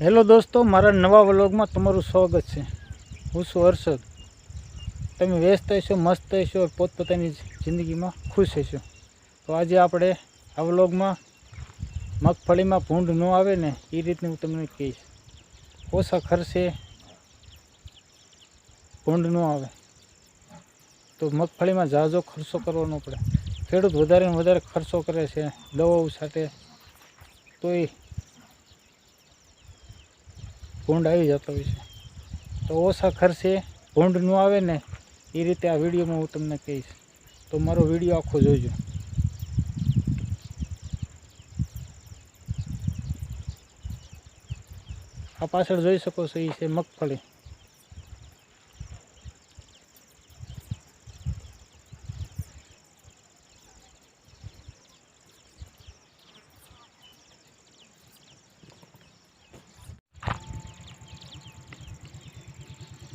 Hello દોસ્તો, મારા નવા વ્લોગમાં તમારું સ્વાગત છે. હું છું હર્ષદ. તમે વ્યસ્ત હશો, મસ્ત હશો, પોતપોતાની જિંદગીમાં ખુશ હશો. તો આજે આપણે આ વ્લોગમાં મગફળીમાં ભૂંડ ન આવે ને એ રીતનું હું તમને કહીશ. ઓછા ખર્ચે ભૂંડ ન આવે. તો મગફળીમાં ઝાઝો ખર્ચો કરવો ન પડે. ખેડૂત વધારે ને વધારે ખર્ચો કરે છે, દવાઓ સાથે. તોય ભૂંડ આવી જતો હોય છે. તો ઓછા ખર્ચે ભૂંડ ન આવે ને, એ રીતે આ વિડીયોમાં હું તમને કહીશ. તો મારો વીડિયો આખો જોજો. આ પાછળ જોઈ શકો છો એ છે મગફળી.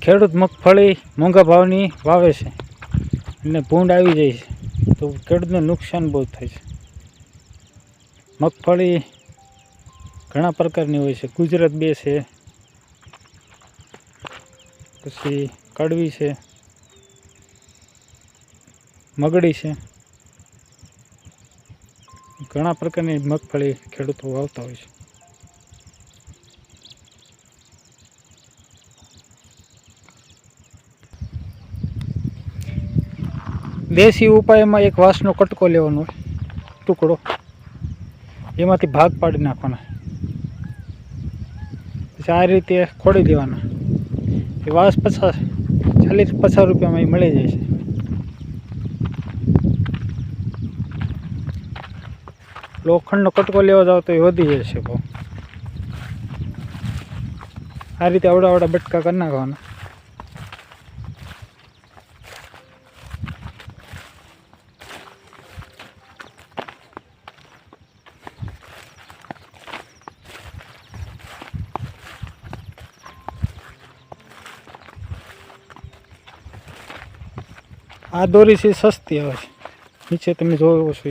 ખેડૂત મગફળી મોંઘા ભાવની વાવે છે અને ભૂંડ આવી જાય છે. તો ખેડૂતને નુકસાન બહુ થાય છે. મગફળી ઘણા પ્રકારની હોય છે. ગુજરાત બે છે. પછી કડવી છે. મગડી છે. ઘણા પ્રકારની મગફળી ખેડૂતો વાવતા હોય છે. દેશી ઉપાયમાં એક વાંસનો કટકો લેવાનો હોય, ટુકડો. એમાંથી ભાગ પાડી નાખવાના. પછી આ રીતે ખોડી દેવાના. એ વાંસ પચાસ ચાલીસ પચાસ રૂપિયામાં એ મળી જાય છે. લોખંડનો કટકો લેવા જાવ તો એ વધી જશે ભાવ. આ રીતે આવડા અવડા બટકા કરી નાખવાના. આ દોરી છે સસ્તી આવે છે. નીચે તમે જોવો છો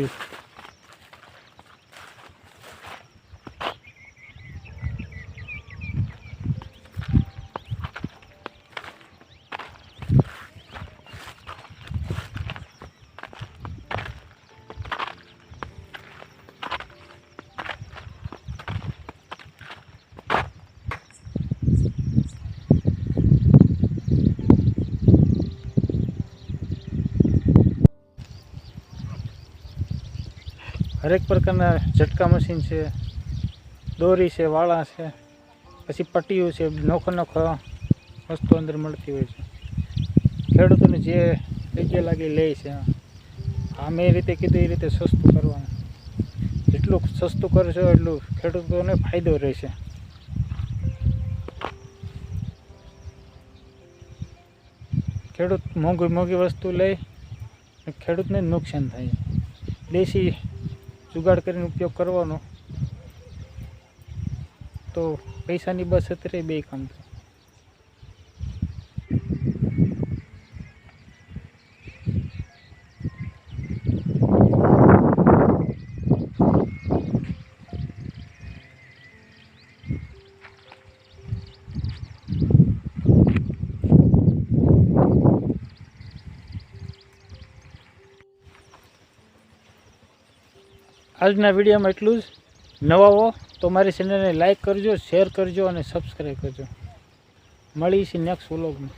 હરેક પ્રકારના ઝટકા મશીન છે, દોરી છે, વાળા છે, પછી પટ્ટીઓ છે, નોખો નોખો વસ્તુ અંદર મળતી હોય છે. ખેડૂતોને જે જગ્યા લાગે લે છે આ મેં રીતે કીધું, એ રીતે સસ્તું કરવાનું. જેટલું સસ્તું કરશો એટલું ખેડૂતોને ફાયદો રહેશે. ખેડૂત મોંઘી મોંઘી વસ્તુ લે, ખેડૂતને નુકસાન થાય. દેશી જુગાડ કરીને ઉપયોગ કરવાનો. તો પૈસાની બચત રહે બે કામ આજના વિડીયોમાં એટલું જ. નવા હો તો મારી ચેનલને લાઈક કરજો શેર કરજો અને સબસ્ક્રાઈબ કરજો. મળીશું નેક્સ્ટ વ્લોગમાં